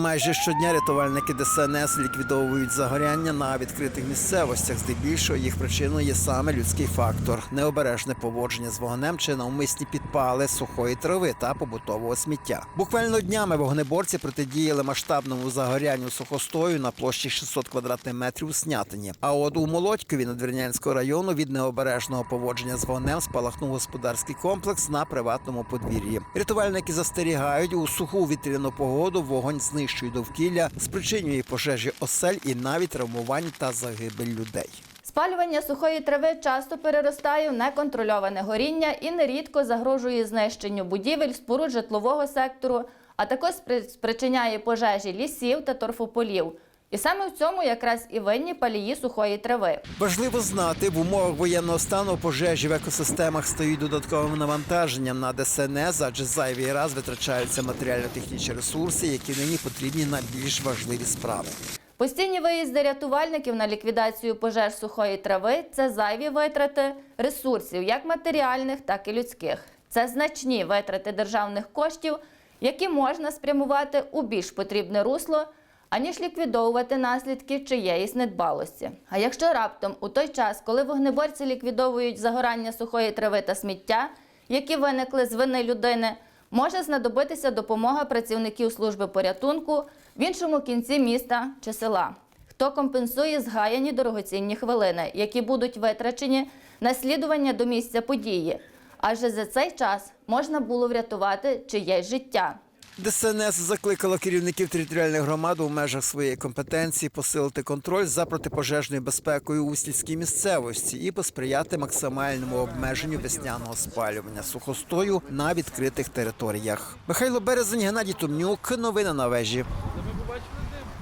Майже щодня рятувальники ДСНС ліквідовують загоряння на відкритих місцевостях. Здебільшого їх причиною є саме людський фактор, необережне поводження з вогнем чи навмисні підпали сухої трави та побутового сміття. Буквально днями вогнеборці протидіяли масштабному загорянню сухостою на площі 600 квадратних метрів у Снятині. А от у Молодькові Надвірнянського району від необережного поводження з вогнем спалахнув господарський комплекс на приватному подвір'ї. Рятувальники застерігають у суху вітряну погоду вогонь знищує довкілля, спричинює пожежі осель і навіть травмувань та загибель людей. Спалювання сухої трави часто переростає в неконтрольоване горіння і нерідко загрожує знищенню будівель, споруд житлового сектору, а також спричиняє пожежі лісів та торфополів. І саме в цьому якраз і винні палії сухої трави. Важливо знати, в умовах воєнного стану пожежі в екосистемах стають додатковим навантаженням на ДСНС, адже зайвий раз витрачаються матеріально-технічні ресурси, які нині потрібні на більш важливі справи. Постійні виїзди рятувальників на ліквідацію пожеж сухої трави це зайві витрати ресурсів, як матеріальних, так і людських. Це значні витрати державних коштів, які можна спрямувати у більш потрібне русло, аніж ліквідовувати наслідки чиєїсь недбалості. А якщо раптом у той час, коли вогнеборці ліквідовують загорання сухої трави та сміття, які виникли з вини людини, може знадобитися допомога працівників служби порятунку в іншому кінці міста чи села. Хто компенсує згаяні дорогоцінні хвилини, які будуть витрачені на слідування до місця події, адже за цей час можна було врятувати чиєсь життя. ДСНС закликала керівників територіальних громад у межах своєї компетенції посилити контроль за протипожежною безпекою у сільській місцевості і посприяти максимальному обмеженню весняного спалювання сухостою на відкритих територіях. Михайло Березень, Геннадій Тумнюк. Новини на вежі.